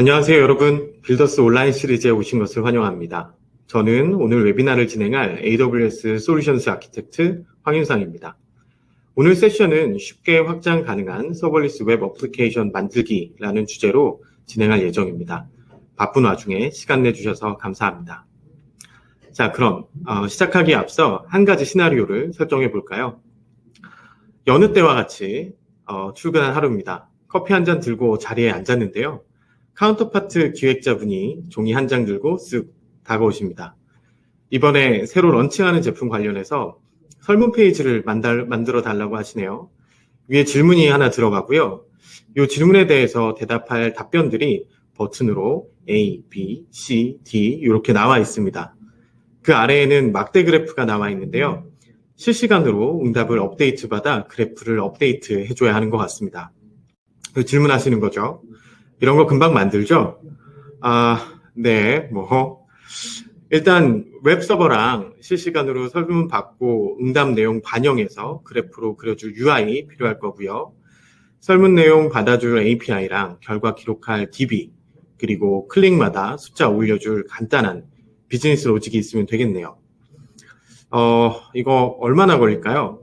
안녕하세요, 여러분. 빌더스 온라인 시리즈에 오신 것을 환영합니다. 저는 오늘 웨비나를 진행할 AWS 솔루션스 아키텍트 황윤상입니다. 오늘 세션은 쉽게 확장 가능한 서버리스 웹 어플리케이션 만들기라는 주제로 진행할 예정입니다. 바쁜 와중에 시간 내주셔서 감사합니다. 자, 그럼 어, 시작하기에 앞서 한 가지 시나리오를 설정해 볼까요? 여느 때와 같이 어, 출근한 하루입니다. 커피 한 잔 들고 자리에 앉았는데요. 카운터파트 기획자분이 종이 한 장 들고 쓱 다가오십니다. 이번에 새로 런칭하는 제품 관련해서 설문 페이지를 만들, 만들어 달라고 하시네요. 위에 질문이 하나 들어가고요. 이 질문에 대해서 대답할 답변들이 버튼으로 A, B, C, D 이렇게 나와 있습니다. 그 아래에는 막대 그래프가 나와 있는데요. 실시간으로 응답을 업데이트 받아 그래프를 업데이트 해줘야 하는 것 같습니다. 그 질문하시는 거죠. 이런 거 금방 만들죠? 아, 네, 뭐. 일단 웹 서버랑 실시간으로 설문 받고 응답 내용 반영해서 그래프로 그려줄 UI 필요할 거고요. 설문 내용 받아줄 API랑 결과 기록할 DB, 그리고 클릭마다 숫자 올려줄 간단한 비즈니스 로직이 있으면 되겠네요. 어, 이거 얼마나 걸릴까요?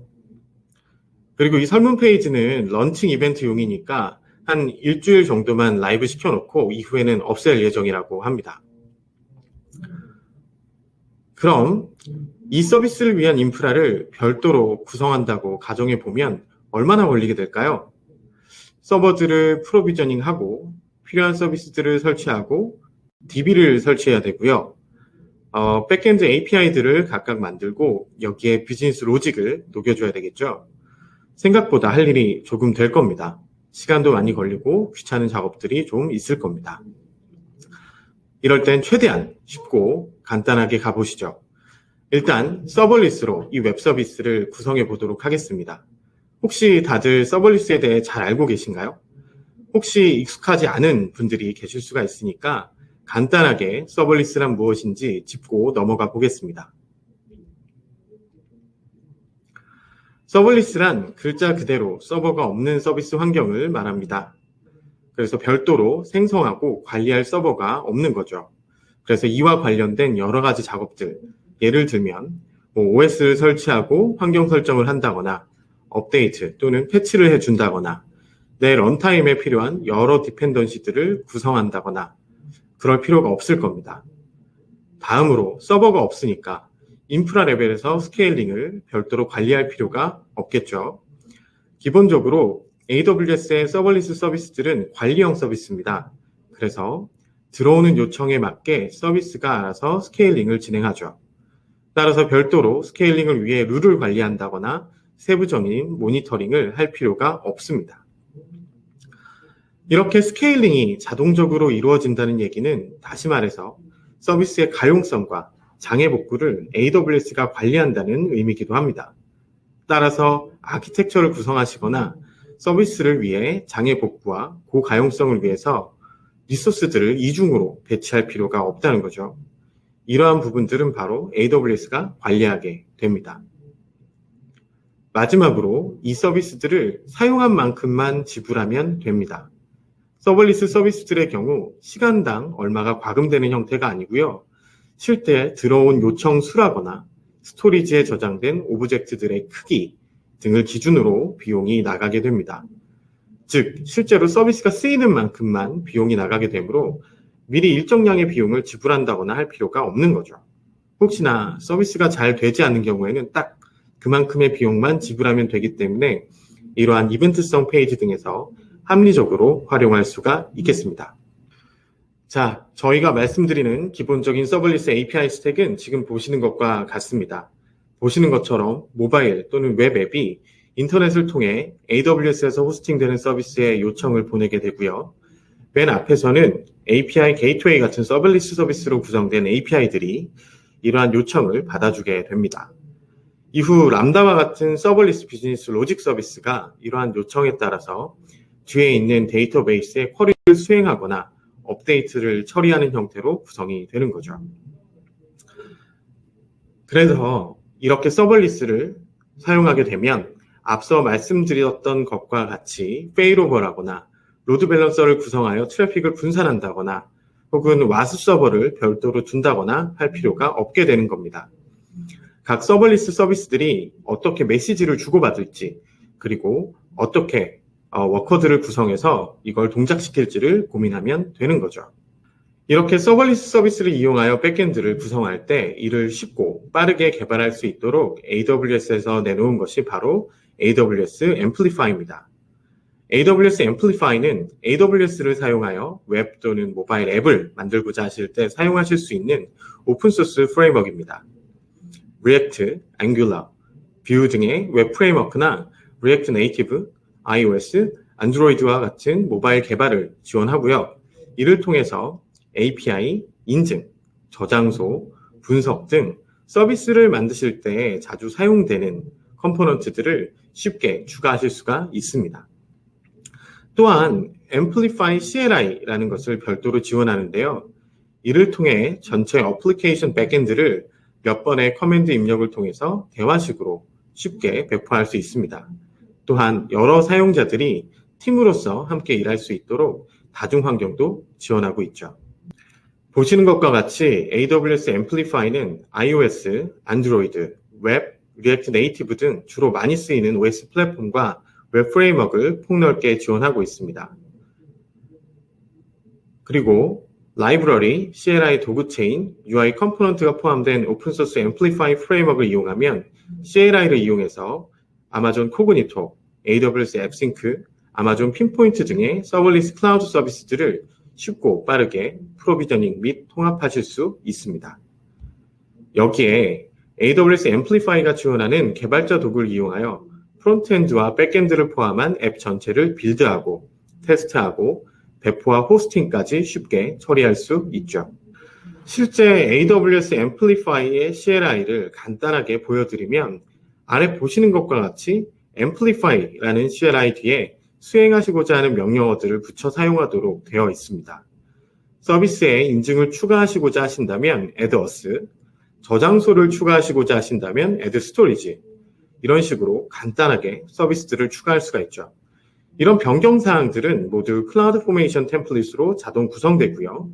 그리고 이 설문 페이지는 런칭 이벤트용이니까 한 일주일 정도만 라이브 시켜놓고 이후에는 없앨 예정이라고 합니다. 그럼 이 서비스를 위한 인프라를 별도로 구성한다고 가정해 보면 얼마나 걸리게 될까요? 서버들을 프로비저닝하고 필요한 서비스들을 설치하고 DB를 설치해야 되고요. 어, 백엔드 API들을 각각 만들고 여기에 비즈니스 로직을 녹여줘야 되겠죠. 생각보다 할 일이 조금 될 겁니다. 시간도 많이 걸리고 귀찮은 작업들이 좀 있을 겁니다. 이럴 땐 최대한 쉽고 간단하게 가보시죠. 일단 서버리스로 이 웹 서비스를 구성해 보도록 하겠습니다. 혹시 다들 서버리스에 대해 잘 알고 계신가요? 혹시 익숙하지 않은 분들이 계실 수가 있으니까 간단하게 서버리스란 무엇인지 짚고 넘어가 보겠습니다. 서버리스란 글자 그대로 서버가 없는 서비스 환경을 말합니다. 그래서 별도로 생성하고 관리할 서버가 없는 거죠. 그래서 이와 관련된 여러 가지 작업들, 예를 들면 뭐 OS를 설치하고 환경 설정을 한다거나 업데이트 또는 패치를 해준다거나 내 런타임에 필요한 여러 디펜던시들을 구성한다거나 그럴 필요가 없을 겁니다. 다음으로 서버가 없으니까 인프라 레벨에서 스케일링을 별도로 관리할 필요가 없겠죠. 기본적으로 AWS의 서버리스 서비스들은 관리형 서비스입니다. 그래서 들어오는 요청에 맞게 서비스가 알아서 스케일링을 진행하죠. 따라서 별도로 스케일링을 위해 룰을 관리한다거나 세부적인 모니터링을 할 필요가 없습니다. 이렇게 스케일링이 자동적으로 이루어진다는 얘기는 다시 말해서 서비스의 가용성과 장애 복구를 AWS가 관리한다는 의미이기도 합니다. 따라서 아키텍처를 구성하시거나 서비스를 위해 장애 복구와 고가용성을 위해서 리소스들을 이중으로 배치할 필요가 없다는 거죠. 이러한 부분들은 바로 AWS가 관리하게 됩니다. 마지막으로 이 서비스들을 사용한 만큼만 지불하면 됩니다. 서버리스 서비스들의 경우 시간당 얼마가 과금되는 형태가 아니고요. 실제 들어온 요청 수라거나 스토리지에 저장된 오브젝트들의 크기 등을 기준으로 비용이 나가게 됩니다. 즉, 실제로 서비스가 쓰이는 만큼만 비용이 나가게 되므로 미리 일정량의 비용을 지불한다거나 할 필요가 없는 거죠. 혹시나 서비스가 잘 되지 않는 경우에는 딱 그만큼의 비용만 지불하면 되기 때문에 이러한 이벤트성 페이지 등에서 합리적으로 활용할 수가 있겠습니다. 자, 저희가 말씀드리는 기본적인 서블리스 API 스택은 지금 보시는 것과 같습니다. 보시는 것처럼 모바일 또는 웹 앱이 인터넷을 통해 AWS에서 호스팅되는 서비스에 요청을 보내게 되고요. 맨 앞에서는 API 게이트웨이 같은 서블리스 서비스로 구성된 API들이 이러한 요청을 받아주게 됩니다. 이후 람다와 같은 서블리스 비즈니스 로직 서비스가 이러한 요청에 따라서 뒤에 있는 데이터베이스에 쿼리를 수행하거나 업데이트를 처리하는 형태로 구성이 되는 거죠. 그래서 이렇게 서벌리스를 사용하게 되면 앞서 말씀드렸던 것과 같이 페이로버라거나 로드 밸런서를 구성하여 트래픽을 분산한다거나 혹은 와스 서버를 별도로 둔다거나 할 필요가 없게 되는 겁니다. 각 서버리스 서비스들이 어떻게 메시지를 주고받을지 그리고 어떻게 어, 워커들을 구성해서 이걸 동작시킬지를 고민하면 되는 거죠. 이렇게 서버리스 서비스를 이용하여 백엔드를 구성할 때 이를 쉽고 빠르게 개발할 수 있도록 AWS에서 내놓은 것이 바로 AWS Amplify입니다. AWS Amplify는 AWS를 사용하여 웹 또는 모바일 앱을 만들고자 하실 때 사용하실 수 있는 오픈소스 프레임워크입니다. React, Angular, Vue 등의 웹 프레임워크나 React Native, iOS, 안드로이드와 같은 모바일 개발을 지원하고요. 이를 통해서 API, 인증, 저장소, 분석 등 서비스를 만드실 때 자주 사용되는 컴포넌트들을 쉽게 추가하실 수가 있습니다. 또한 Amplify CLI라는 것을 별도로 지원하는데요. 이를 통해 전체 어플리케이션 백엔드를 몇 번의 커맨드 입력을 통해서 대화식으로 쉽게 배포할 수 있습니다. 또한 여러 사용자들이 팀으로서 함께 일할 수 있도록 다중 환경도 지원하고 있죠. 보시는 것과 같이 AWS Amplify는 iOS, 안드로이드, 웹, 리액트 네이티브 등 주로 많이 쓰이는 OS 플랫폼과 웹 프레임워크를 폭넓게 지원하고 있습니다. 그리고 라이브러리, CLI 도구 체인, UI 컴포넌트가 포함된 오픈소스 앰플리파이 프레임워크를 이용하면 CLI를 이용해서 아마존 코그니토, AWS 앱싱크, 아마존 핀포인트 등의 서버리스 클라우드 서비스들을 쉽고 빠르게 프로비저닝 및 통합하실 수 있습니다. 여기에 AWS Amplify가 지원하는 개발자 도구를 이용하여 프론트엔드와 백엔드를 포함한 앱 전체를 빌드하고 테스트하고 배포와 호스팅까지 쉽게 처리할 수 있죠. 실제 AWS Amplify의 CLI를 간단하게 보여드리면 아래 보시는 것과 같이 Amplify라는 CLI 뒤에 수행하시고자 하는 명령어들을 붙여 사용하도록 되어 있습니다. 서비스에 인증을 추가하시고자 하신다면 add us, 저장소를 추가하시고자 하신다면 add storage, 이런 식으로 간단하게 서비스들을 추가할 수가 있죠. 이런 변경 사항들은 모두 클라우드 포메이션 템플릿으로 자동 구성되고요.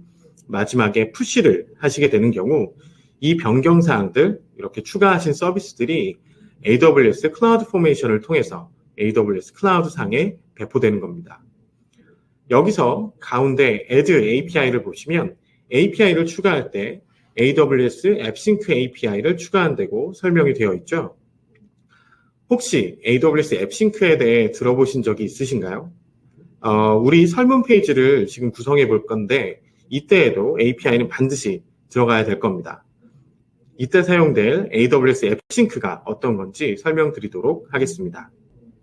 마지막에 푸시를 하시게 되는 경우 이 변경 사항들 이렇게 추가하신 서비스들이 AWS 클라우드 포메이션을 통해서 AWS 클라우드 상에 배포되는 겁니다. 여기서 가운데 add API를 보시면 API를 추가할 때 AWS 앱싱크 API를 추가한다고 설명이 되어 있죠. 혹시 AWS 앱싱크에 대해 들어보신 적이 있으신가요? 어, 우리 설문 페이지를 지금 구성해 볼 건데 이때에도 API는 반드시 들어가야 될 겁니다. 이때 사용될 AWS 앱싱크가 어떤 건지 설명드리도록 하겠습니다.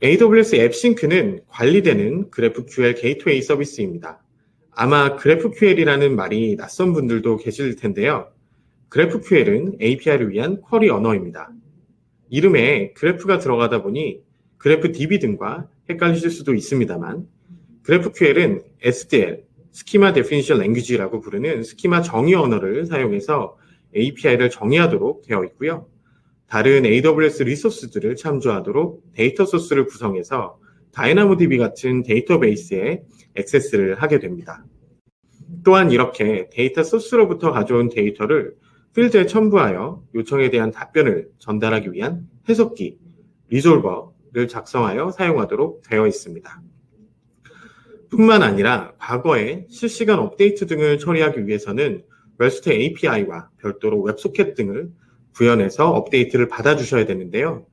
AWS 앱싱크는 관리되는 GraphQL 게이트웨이 서비스입니다. 아마 GraphQL이라는 말이 낯선 분들도 계실 텐데요. GraphQL은 API를 위한 쿼리 언어입니다. 이름에 그래프가 들어가다 보니 그래프 DB 등과 헷갈리실 수도 있습니다만 GraphQL은 SDL, 스키마 데피니션 랭귀지라고 부르는 스키마 정의 언어를 사용해서 API를 정의하도록 되어 있고요. 다른 AWS 리소스들을 참조하도록 데이터 소스를 구성해서 다이나모DB 같은 데이터베이스에 액세스를 하게 됩니다. 또한 이렇게 데이터 소스로부터 가져온 데이터를 필드에 첨부하여 요청에 대한 답변을 전달하기 위한 해석기, 리졸버를 작성하여 사용하도록 되어 있습니다. 뿐만 아니라 과거에 실시간 업데이트 등을 처리하기 위해서는 REST API와 별도로 웹소켓 등을 구현해서 업데이트를 받아주셔야 되는데요.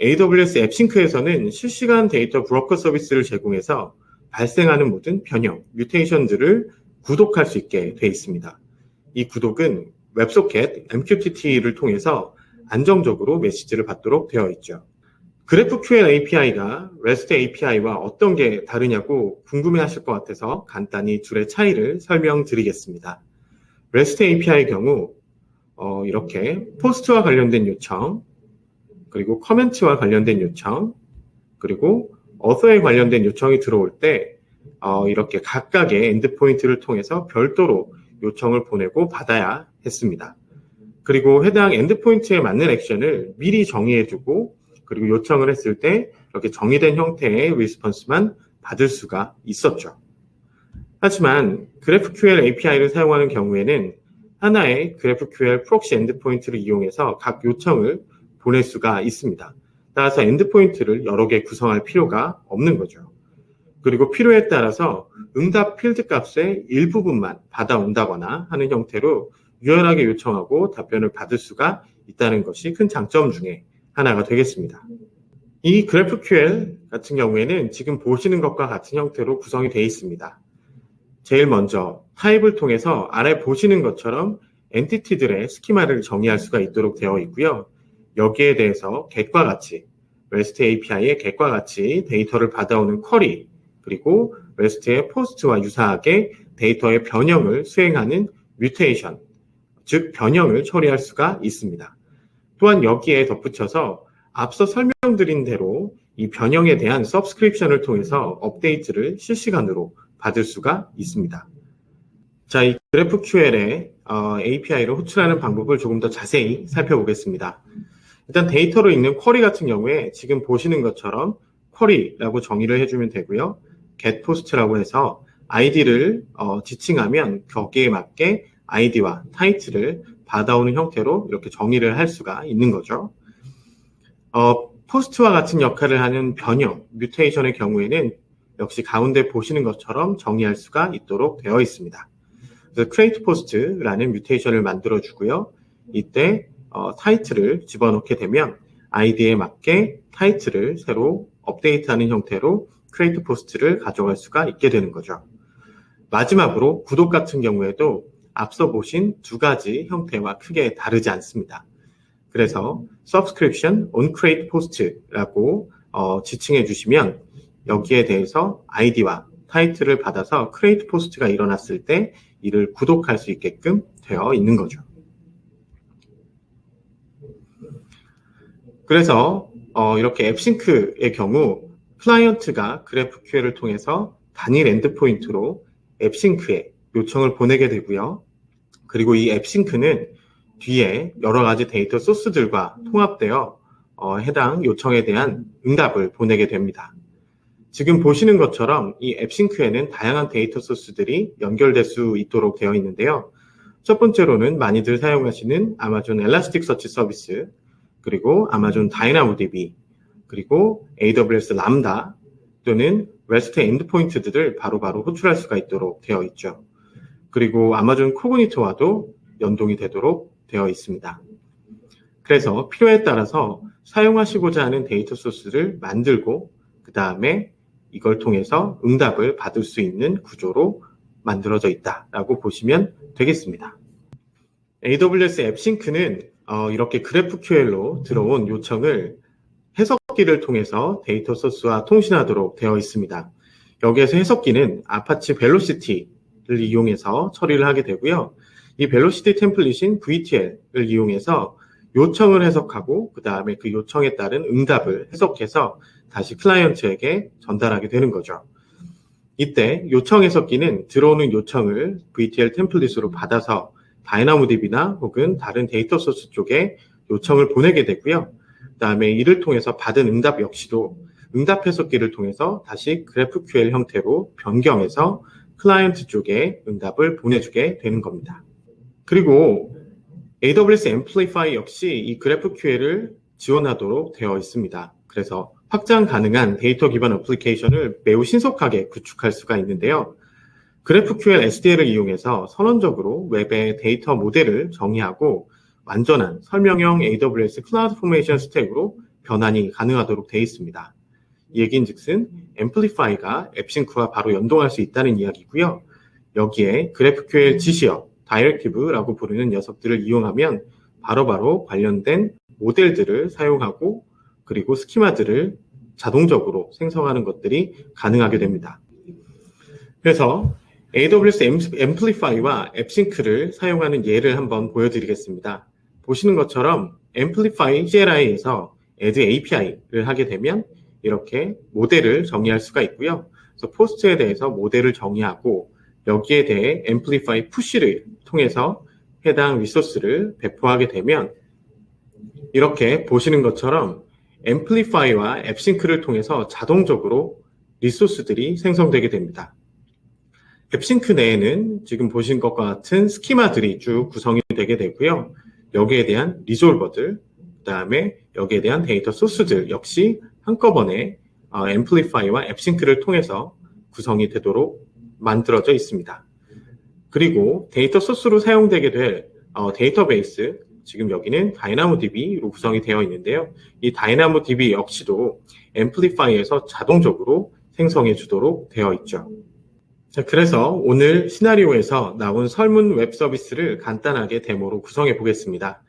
AWS 앱싱크에서는 실시간 데이터 브로커 서비스를 제공해서 발생하는 모든 변형, 뮤테이션들을 구독할 수 있게 되어 있습니다. 이 구독은 웹소켓 MQTT를 통해서 안정적으로 메시지를 받도록 되어 있죠. GraphQL API가 REST API와 어떤 게 다르냐고 궁금해 하실 것 같아서 간단히 둘의 차이를 설명드리겠습니다. REST API의 경우 어, 이렇게 포스트와 관련된 요청, 그리고 커멘트와 관련된 요청, 그리고 어서에 관련된 요청이 들어올 때 어, 이렇게 각각의 엔드포인트를 통해서 별도로 요청을 보내고 받아야 했습니다. 그리고 해당 엔드포인트에 맞는 액션을 미리 정의해두고 그리고 요청을 했을 때 이렇게 정의된 형태의 리스폰스만 받을 수가 있었죠. 하지만 GraphQL API를 사용하는 경우에는 하나의 GraphQL 프록시 엔드포인트를 이용해서 각 요청을 보낼 수가 있습니다. 따라서 엔드포인트를 여러 개 구성할 필요가 없는 거죠. 그리고 필요에 따라서 응답 필드 값의 일부분만 받아온다거나 하는 형태로 유연하게 요청하고 답변을 받을 수가 있다는 것이 큰 장점 중에 하나가 되겠습니다. 이 GraphQL 같은 경우에는 지금 보시는 것과 같은 형태로 구성이 되어 있습니다. 제일 먼저 타입을 통해서 아래 보시는 것처럼 엔티티들의 스키마를 정의할 수가 있도록 되어 있고요. 여기에 대해서 겟과 같이 REST API의 겟과 같이 데이터를 받아오는 쿼리 그리고 REST의 포스트와 유사하게 데이터의 변형을 수행하는 뮤테이션 즉 변형을 처리할 수가 있습니다. 또한 여기에 덧붙여서 앞서 설명드린 대로 이 변형에 대한 서브스크립션을 통해서 업데이트를 실시간으로 받을 수가 있습니다. 자, 이 GraphQL의 어, API를 호출하는 방법을 조금 더 자세히 살펴보겠습니다. 일단 데이터로 읽는 쿼리 같은 경우에 지금 보시는 것처럼 쿼리라고 정의를 해주면 되고요. getPost라고 해서 아이디를 어, 지칭하면 거기에 맞게 아이디와 타이틀을 받아오는 형태로 이렇게 정의를 할 수가 있는 거죠. 어, 포스트와 같은 역할을 하는 변형, 뮤테이션의 경우에는 역시 가운데 보시는 것처럼 정의할 수가 있도록 되어 있습니다. 그래서 create post라는 뮤테이션을 만들어 주고요. 이때 어, 타이틀을 집어넣게 되면 아이디에 맞게 타이틀을 새로 업데이트하는 형태로 create post를 가져갈 수가 있게 되는 거죠. 마지막으로 구독 같은 경우에도 앞서 보신 두 가지 형태와 크게 다르지 않습니다. 그래서 subscription on create post라고 어, 지칭해 주시면 여기에 대해서 아이디와 타이틀을 받아서 create post가 일어났을 때 이를 구독할 수 있게끔 되어 있는 거죠. 그래서 어, 이렇게 앱싱크의 경우 클라이언트가 GraphQL을 통해서 단일 엔드포인트로 앱싱크에 요청을 보내게 되고요. 그리고 이 앱싱크는 뒤에 여러 가지 데이터 소스들과 통합되어 어, 해당 요청에 대한 응답을 보내게 됩니다. 지금 보시는 것처럼 이 앱싱크에는 다양한 데이터 소스들이 연결될 수 있도록 되어 있는데요. 첫 번째로는 많이들 사용하시는 아마존 엘라스틱 서치 서비스, 그리고 아마존 다이나모DB, 그리고 AWS 람다 또는 REST 엔드포인트들을 바로바로 호출할 수가 있도록 되어 있죠. 그리고 아마존 코그니토와도 연동이 되도록 되어 있습니다. 그래서 필요에 따라서 사용하시고자 하는 데이터 소스를 만들고 그 다음에 이걸 통해서 응답을 받을 수 있는 구조로 만들어져 있다라고 보시면 되겠습니다. AWS 앱싱크는 어, 이렇게 GraphQL로 들어온 요청을 해석기를 통해서 데이터 소스와 통신하도록 되어 있습니다. 여기에서 해석기는 아파치 벨로시티를 이용해서 처리를 하게 되고요. 이 벨로시티 템플릿인 VTL을 이용해서 요청을 해석하고 그 다음에 그 요청에 따른 응답을 해석해서 다시 클라이언트에게 전달하게 되는 거죠. 이때 요청 해석기는 들어오는 요청을 VTL 템플릿으로 받아서 다이나모DB나 혹은 다른 데이터 소스 쪽에 요청을 보내게 되고요. 그 다음에 이를 통해서 받은 응답 역시도 응답 해석기를 통해서 다시 GraphQL 형태로 변경해서 클라이언트 쪽에 응답을 보내주게 되는 겁니다. 그리고 AWS Amplify 역시 이 GraphQL을 지원하도록 되어 있습니다. 그래서 확장 가능한 데이터 기반 어플리케이션을 매우 신속하게 구축할 수가 있는데요. GraphQL SDL을 이용해서 선언적으로 웹의 데이터 모델을 정의하고 완전한 설명형 AWS 클라우드 포메이션 스택으로 변환이 가능하도록 되어 있습니다. 이 얘기인 즉슨 Amplify가 앱싱크와 바로 연동할 수 있다는 이야기고요. 여기에 GraphQL 지시어, 다이렉티브라고 부르는 녀석들을 이용하면 바로바로 바로 관련된 모델들을 사용하고 그리고 스키마들을 자동적으로 생성하는 것들이 가능하게 됩니다. 그래서 AWS Amplify와 앱싱크를 사용하는 예를 한번 보여드리겠습니다. 보시는 것처럼 Amplify CLI에서 Add API를 하게 되면 이렇게 모델을 정의할 수가 있고요. 그래서 포스트에 대해서 모델을 정의하고 여기에 대해 Amplify Push를 통해서 해당 리소스를 배포하게 되면 이렇게 보시는 것처럼 앰플리파이와 앱싱크를 통해서 자동적으로 리소스들이 생성되게 됩니다. 앱싱크 내에는 지금 보신 것과 같은 스키마들이 쭉 구성이 되게 되고요. 여기에 대한 리졸버들, 그 다음에 여기에 대한 데이터 소스들 역시 한꺼번에 어, 앰플리파이와 앱싱크를 통해서 구성이 되도록 만들어져 있습니다. 그리고 데이터 소스로 사용되게 될 어, 데이터베이스, 지금 여기는 다이나모DB로 구성이 되어 있는데요. 이 다이나모DB 역시도 앰플리파이에서 자동적으로 생성해 주도록 되어 있죠. 자, 그래서 오늘 시나리오에서 나온 설문 웹 서비스를 간단하게 데모로 구성해 보겠습니다.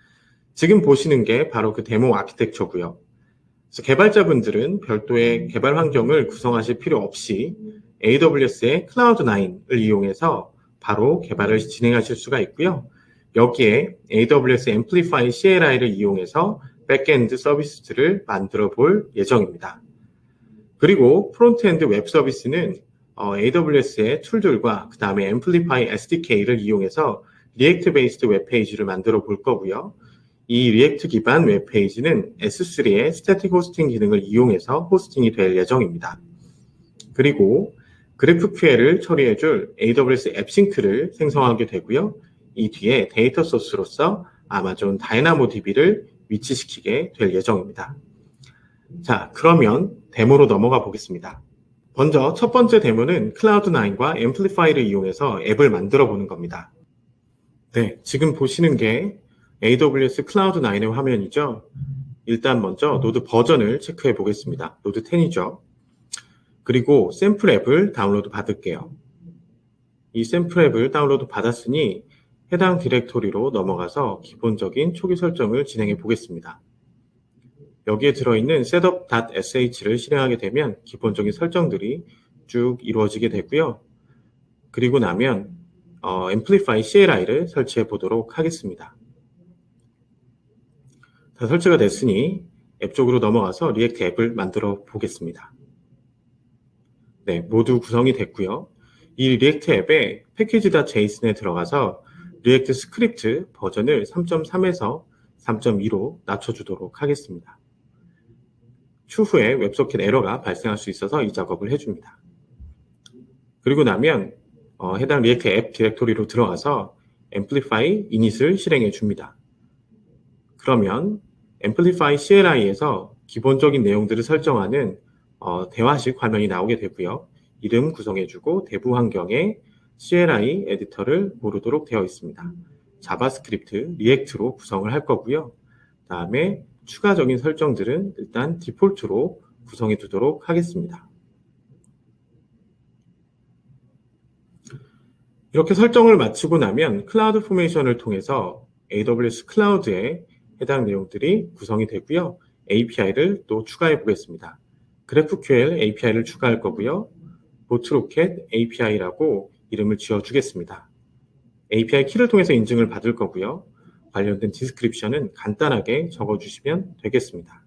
지금 보시는 게 바로 그 데모 아키텍처고요. 개발자분들은 별도의 개발 환경을 구성하실 필요 없이 AWS의 클라우드9을 이용해서 바로 개발을 진행하실 수가 있고요. 여기에 AWS Amplify CLI를 이용해서 백엔드 서비스들을 만들어 볼 예정입니다. 그리고 프론트엔드 웹 서비스는 어, AWS의 툴들과 그 다음에 Amplify SDK를 이용해서 리액트 베이스드 웹페이지를 만들어 볼 거고요. 이 리액트 기반 웹페이지는 S3의 스태틱 호스팅 기능을 이용해서 호스팅이 될 예정입니다. 그리고 GraphQL을 처리해줄 AWS 앱싱크를 생성하게 되고요. 이 뒤에 데이터 소스로서 아마존 다이나모DB를 위치시키게 될 예정입니다. 자, 그러면 데모로 넘어가 보겠습니다. 먼저 첫 번째 데모는 클라우드9과 앰플리파이를 이용해서 앱을 만들어 보는 겁니다. 네, 지금 보시는 게 AWS 클라우드9의 화면이죠. 일단 먼저 노드 버전을 체크해 보겠습니다. 노드 10이죠. 그리고 샘플 앱을 다운로드 받을게요. 이 샘플 앱을 다운로드 받았으니 해당 디렉토리로 넘어가서 기본적인 초기 설정을 진행해 보겠습니다. 여기에 들어있는 setup.sh를 실행하게 되면 기본적인 설정들이 쭉 이루어지게 되고요. 그리고 나면 어, Amplify CLI를 설치해 보도록 하겠습니다. 다 설치가 됐으니 앱 쪽으로 넘어가서 리액트 앱을 만들어 보겠습니다. 네, 모두 구성이 됐고요. 이 리액트 앱에 패키지.json에 들어가서 리액트 스크립트 버전을 3.3에서 3.2로 낮춰주도록 하겠습니다. 추후에 웹소켓 에러가 발생할 수 있어서 이 작업을 해줍니다. 그리고 나면 어, 해당 리액트 앱 디렉토리로 들어가서 Amplify init을 실행해 줍니다. 그러면 Amplify CLI에서 기본적인 내용들을 설정하는 어, 대화식 화면이 나오게 되고요. 이름 구성해주고 대부 환경에 CLI 에디터를 모르도록 되어 있습니다. 자바스크립트, 리액트로 구성을 할 거고요. 다음에 추가적인 설정들은 일단 디폴트로 구성해 두도록 하겠습니다. 이렇게 설정을 마치고 나면 클라우드 포메이션을 통해서 AWS 클라우드에 해당 내용들이 구성이 되고요. API를 또 추가해 보겠습니다. GraphQL API를 추가할 거고요. 보트로켓 API라고 이름을 지어 주겠습니다. API 키를 통해서 인증을 받을 거고요. 관련된 디스크립션은 간단하게 적어주시면 되겠습니다.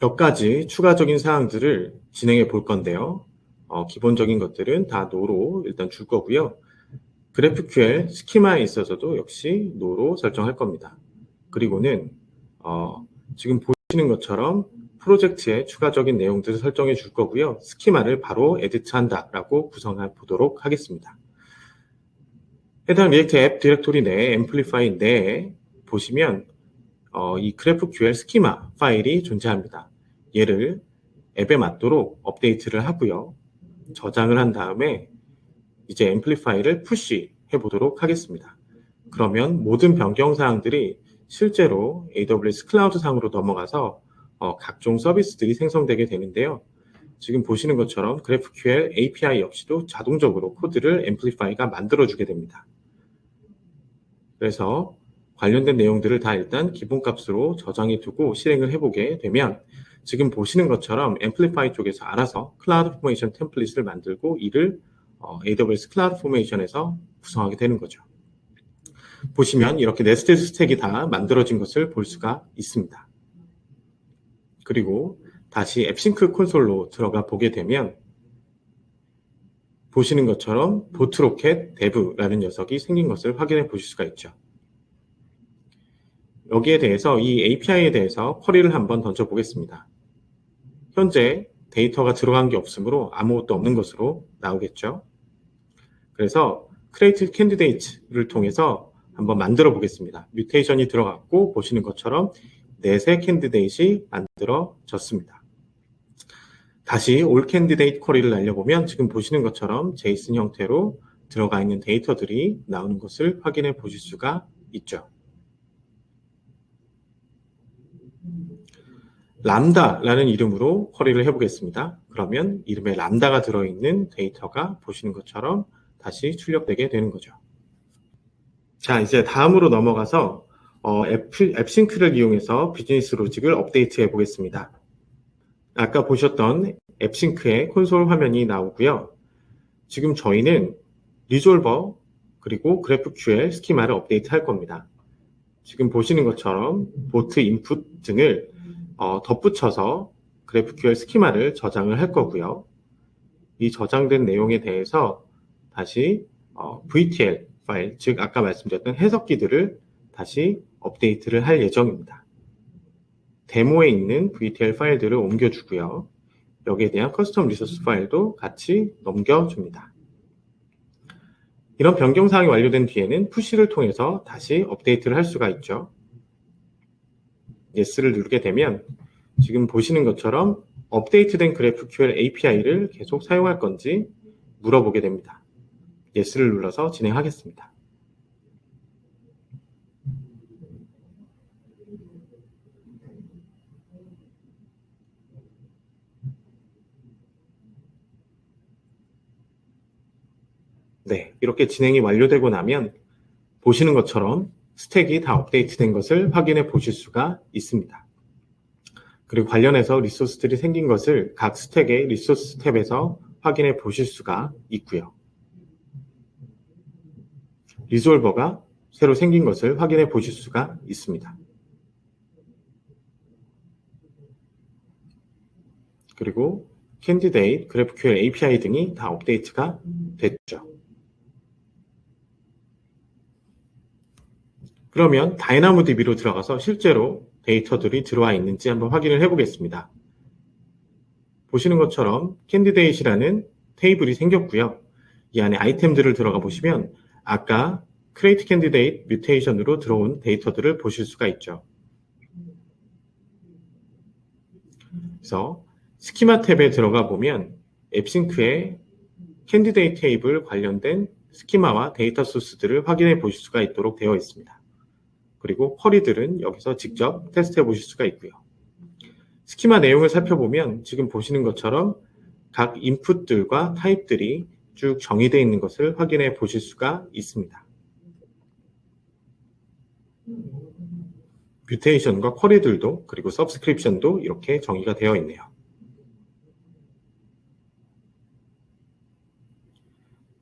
몇 가지 추가적인 사항들을 진행해 볼 건데요. 어, 기본적인 것들은 다 노로 일단 줄 거고요. GraphQL 스키마에 있어서도 역시 노로 설정할 겁니다. 그리고는 어, 지금 보시는 것처럼 프로젝트의 추가적인 내용들을 설정해 줄 거고요. 스키마를 바로 에디트한다 라고 구성해 보도록 하겠습니다. 해당 리액트 앱 디렉토리 내에 앰플리파이 내에 보시면 어, 이 GraphQL 스키마 파일이 존재합니다. 얘를 앱에 맞도록 업데이트를 하고요. 저장을 한 다음에 이제 앰플리파이를 푸시 해 보도록 하겠습니다. 그러면 모든 변경 사항들이 실제로 AWS 클라우드 상으로 넘어가서 어, 각종 서비스들이 생성되게 되는데요. 지금 보시는 것처럼 GraphQL API 역시도 자동적으로 코드를 앰플리파이가 만들어주게 됩니다. 그래서 관련된 내용들을 다 일단 기본값으로 저장해 두고 실행을 해보게 되면 지금 보시는 것처럼 앰플리파이 쪽에서 알아서 클라우드 포메이션 템플릿을 만들고 이를 어, AWS 클라우드 포메이션에서 구성하게 되는 거죠. 보시면 이렇게 네스테드 스택이 다 만들어진 것을 볼 수가 있습니다. 그리고 다시 앱싱크 콘솔로 들어가 보게 되면 보시는 것처럼 보트로켓 데브라는 녀석이 생긴 것을 확인해 보실 수가 있죠. 여기에 대해서 이 API에 대해서 쿼리를 한번 던져 보겠습니다. 현재 데이터가 들어간 게 없으므로 아무것도 없는 것으로 나오겠죠. 그래서 create candidate를 통해서 한번 만들어 보겠습니다. 뮤테이션이 들어갔고 보시는 것처럼 넷의 캔디데이트이 만들어졌습니다. 다시 all candidate 쿼리를 날려보면 지금 보시는 것처럼 제이슨 형태로 들어가 있는 데이터들이 나오는 것을 확인해 보실 수가 있죠. 람다라는 이름으로 쿼리를 해보겠습니다. 그러면 이름에 람다가 들어있는 데이터가 보시는 것처럼 다시 출력되게 되는 거죠. 자, 이제 다음으로 넘어가서 어, 앱, 앱싱크를 이용해서 비즈니스 로직을 업데이트해 보겠습니다. 아까 보셨던 앱싱크의 콘솔 화면이 나오고요. 지금 저희는 리졸버 그리고 GraphQL 스키마를 업데이트 할 겁니다. 지금 보시는 것처럼 보트 인풋 등을 어, 덧붙여서 GraphQL 스키마를 저장을 할 거고요. 이 저장된 내용에 대해서 다시 어, VTL 파일, 즉 아까 말씀드렸던 해석기들을 다시 업데이트를 할 예정입니다. 데모에 있는 VTL 파일들을 옮겨주고요. 여기에 대한 커스텀 리소스 파일도 같이 넘겨줍니다. 이런 변경 사항이 완료된 뒤에는 푸시를 통해서 다시 업데이트를 할 수가 있죠. yes를 누르게 되면 지금 보시는 것처럼 업데이트된 GraphQL API를 계속 사용할 건지 물어보게 됩니다. Yes를 눌러서 진행하겠습니다. 네, 이렇게 진행이 완료되고 나면 보시는 것처럼 스택이 다 업데이트된 것을 확인해 보실 수가 있습니다. 그리고 관련해서 리소스들이 생긴 것을 각 스택의 리소스 탭에서 확인해 보실 수가 있고요. 리솔버가 새로 생긴 것을 확인해 보실 수가 있습니다. 그리고 캔디데이트, GraphQL API 등이 다 업데이트가 됐죠. 그러면 다이나모DB로 들어가서 실제로 데이터들이 들어와 있는지 한번 확인을 해보겠습니다. 보시는 것처럼 캔디데이트라는 테이블이 생겼고요. 이 안에 아이템들을 들어가 보시면 아까 create candidate mutation으로 들어온 데이터들을 보실 수가 있죠. 그래서 스키마 탭에 들어가 보면 앱싱크의 캔디데이트 테이블 관련된 스키마와 데이터 소스들을 확인해 보실 수가 있도록 되어 있습니다. 그리고 쿼리들은 여기서 직접 테스트해 보실 수가 있고요. 스키마 내용을 살펴보면 지금 보시는 것처럼 각 인풋들과 타입들이 쭉 정의되어 있는 것을 확인해 보실 수가 있습니다. 뮤테이션과 쿼리들도 그리고 서브스크립션도 이렇게 정의가 되어 있네요.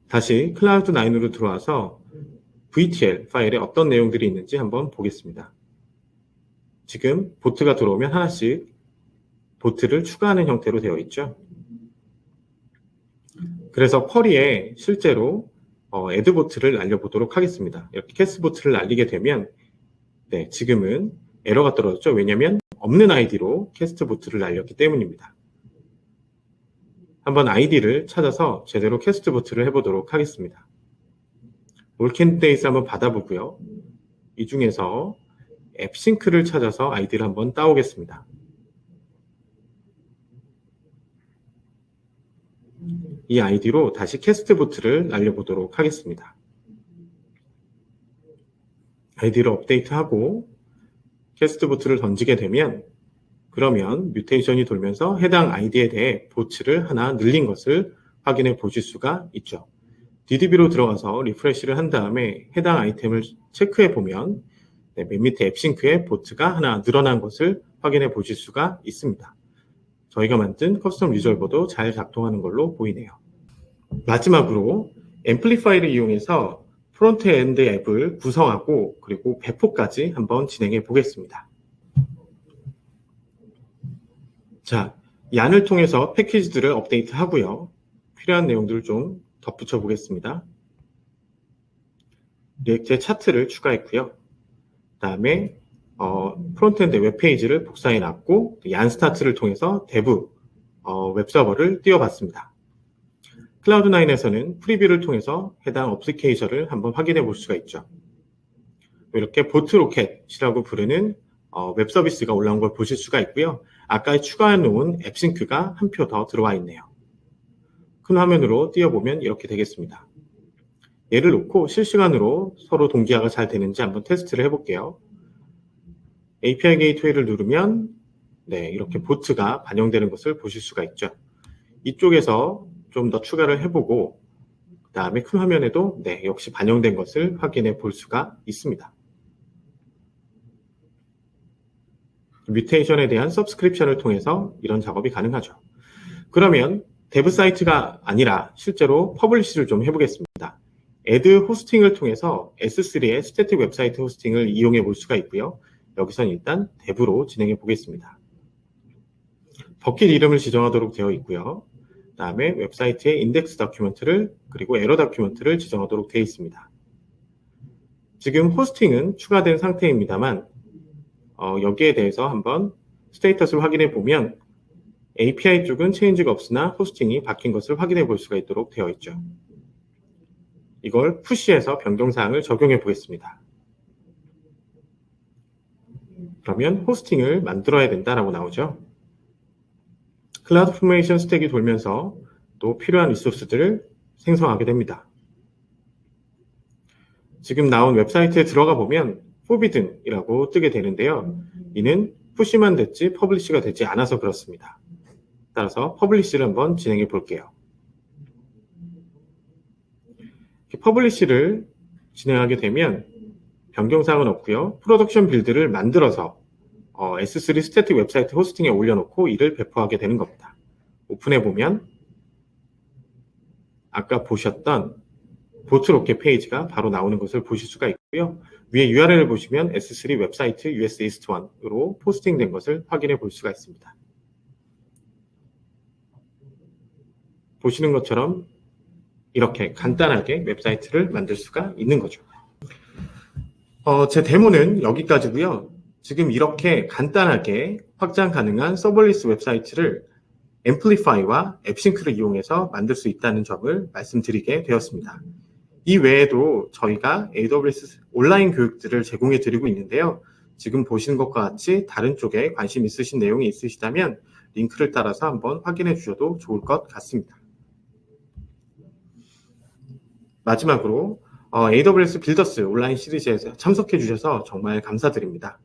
다시 클라우드 9으로 들어와서 VTL 파일에 어떤 내용들이 있는지 한번 보겠습니다. 지금 보트가 들어오면 하나씩 보트를 추가하는 형태로 되어 있죠. 그래서 쿼리에 실제로 어, 애드보트를 날려보도록 하겠습니다. 이렇게 캐스보트를 날리게 되면 네, 지금은 에러가 떨어졌죠. 왜냐하면 없는 아이디로 캐스트보트를 날렸기 때문입니다. 한번 아이디를 찾아서 제대로 캐스트보트를 해보도록 하겠습니다. 올캔데이스 한번 받아보고요. 이 중에서 앱싱크를 찾아서 아이디를 한번 따오겠습니다. 이 아이디로 다시 캐스트보트를 날려보도록 하겠습니다. 아이디를 업데이트하고 캐스트보트를 던지게 되면 그러면 뮤테이션이 돌면서 해당 아이디에 대해 보츠를 하나 늘린 것을 확인해 보실 수가 있죠. DDB로 들어가서 리프레시를 한 다음에 해당 아이템을 체크해 보면 네, 맨 밑에 앱싱크에 보트가 하나 늘어난 것을 확인해 보실 수가 있습니다. 저희가 만든 커스텀 리졸버도 잘 작동하는 걸로 보이네요. 마지막으로 앰플리파이를 이용해서 프론트 엔드 앱을 구성하고 그리고 배포까지 한번 진행해 보겠습니다. 자, 이 안을 통해서 패키지들을 업데이트 하고요. 필요한 내용들을 좀 덧붙여 보겠습니다. 리액트의 차트를 추가했고요. 그 다음에 어, 프론트엔드 웹페이지를 복사해 놨고 얀스타트를 통해서 대부 어, 웹서버를 띄워봤습니다. 클라우드9에서는 프리뷰를 통해서 해당 어플리케이션을 한번 확인해 볼 수가 있죠. 이렇게 보트로켓이라고 부르는 어, 웹 서비스가 올라온 걸 보실 수가 있고요. 아까 추가해 놓은 앱싱크가 한 표 더 들어와 있네요. 큰 화면으로 띄워보면 이렇게 되겠습니다. 얘를 놓고 실시간으로 서로 동기화가 잘 되는지 한번 테스트를 해볼게요. API 게이트웨이를 누르면 네, 이렇게 보트가 반영되는 것을 보실 수가 있죠. 이쪽에서 좀 더 추가를 해보고 그 다음에 큰 화면에도 네, 역시 반영된 것을 확인해 볼 수가 있습니다. 뮤테이션에 대한 서브스크립션을 통해서 이런 작업이 가능하죠. 그러면 데브 사이트가 아니라 실제로 퍼블리시를 좀 해보겠습니다. 애드 호스팅을 통해서 S3의 스태틱 웹사이트 호스팅을 이용해 볼 수가 있고요. 여기선 일단 데브로 진행해 보겠습니다. 버킷 이름을 지정하도록 되어 있고요. 그 다음에 웹사이트의 인덱스 다큐멘트를 그리고 에러 다큐멘트를 지정하도록 되어 있습니다. 지금 호스팅은 추가된 상태입니다만 어, 여기에 대해서 한번 스테이터스를 확인해 보면 API 쪽은 체인지가 없으나 호스팅이 바뀐 것을 확인해 볼 수가 있도록 되어 있죠. 이걸 푸시해서 변경사항을 적용해 보겠습니다. 그러면 호스팅을 만들어야 된다라고 나오죠. 클라우드 포메이션 스택이 돌면서 또 필요한 리소스들을 생성하게 됩니다. 지금 나온 웹사이트에 들어가 보면 forbidden이라고 뜨게 되는데요. 이는 푸시만 됐지 퍼블리시가 되지 않아서 그렇습니다. 따라서 퍼블리시를 한번 진행해 볼게요. 퍼블리시를 진행하게 되면 변경사항은 없고요. 프로덕션 빌드를 만들어서 어, S3 스태틱 웹사이트 호스팅에 올려놓고 이를 배포하게 되는 겁니다. 오픈해 보면 아까 보셨던 보트로켓 페이지가 바로 나오는 것을 보실 수가 있고요. 위에 URL을 보시면 S3 웹사이트 US East 1으로 포스팅된 것을 확인해 볼 수가 있습니다. 보시는 것처럼 이렇게 간단하게 웹사이트를 만들 수가 있는 거죠. 어, 제 데모는 여기까지고요. 지금 이렇게 간단하게 확장 가능한 서버리스 웹사이트를 앰플리파이와 앱싱크를 이용해서 만들 수 있다는 점을 말씀드리게 되었습니다. 이 외에도 저희가 AWS 온라인 교육들을 제공해 드리고 있는데요. 지금 보시는 것과 같이 다른 쪽에 관심 있으신 내용이 있으시다면 링크를 따라서 한번 확인해 주셔도 좋을 것 같습니다. 마지막으로 어, AWS 빌더스 온라인 시리즈에 참석해 주셔서 정말 감사드립니다.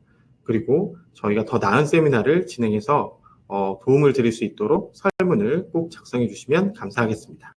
그리고 저희가 더 나은 세미나를 진행해서 어, 도움을 드릴 수 있도록 설문을 꼭 작성해 주시면 감사하겠습니다.